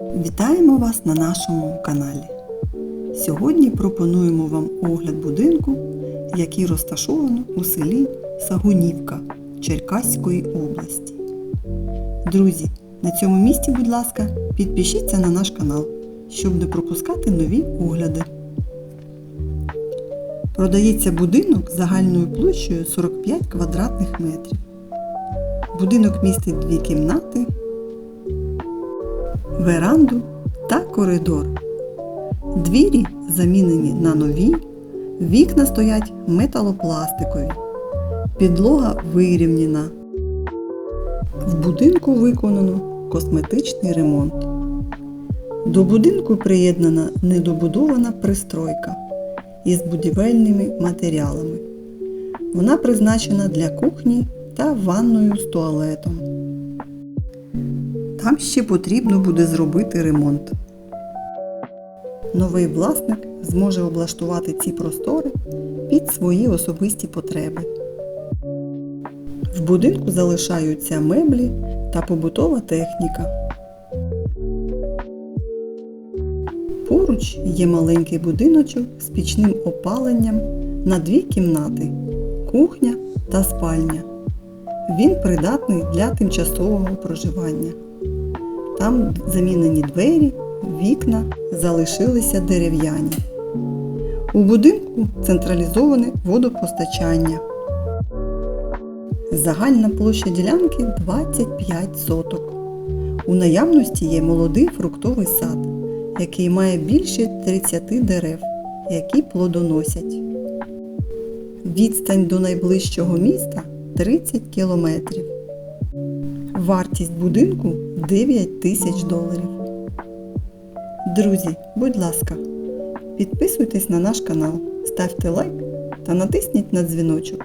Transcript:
Вітаємо вас на нашому каналі. Сьогодні пропонуємо вам огляд будинку, який розташовано у селі Сагунівка Черкаської області. Друзі, на цьому місці, будь ласка, підпишіться на наш канал, щоб не пропускати нові огляди. Продається будинок загальною площею 45 квадратних метрів. Будинок містить дві кімнати, веранду та коридор. Двірі замінені на нові, вікна стоять металопластикові, підлога вирівняна. В будинку виконано косметичний ремонт. До будинку приєднана недобудована пристройка із будівельними матеріалами. Вона призначена для кухні та ванною з туалетом. Там ще потрібно буде зробити ремонт. Новий власник зможе облаштувати ці простори під свої особисті потреби. В будинку залишаються меблі та побутова техніка. Поруч є маленький будиночок з пічним опаленням на дві кімнати кухня та спальня. Він придатний для тимчасового проживання. Там замінені двері, вікна залишилися дерев'яні. У будинку централізоване водопостачання. Загальна площа ділянки 25 соток. У наявності є молодий фруктовий сад, який має більше 30 дерев, які плодоносять. Відстань до найближчого міста 30 кілометрів. Вартість будинку 9 тисяч доларів. Друзі, будь ласка, підписуйтесь на наш канал, ставте лайк та натисніть на дзвіночок,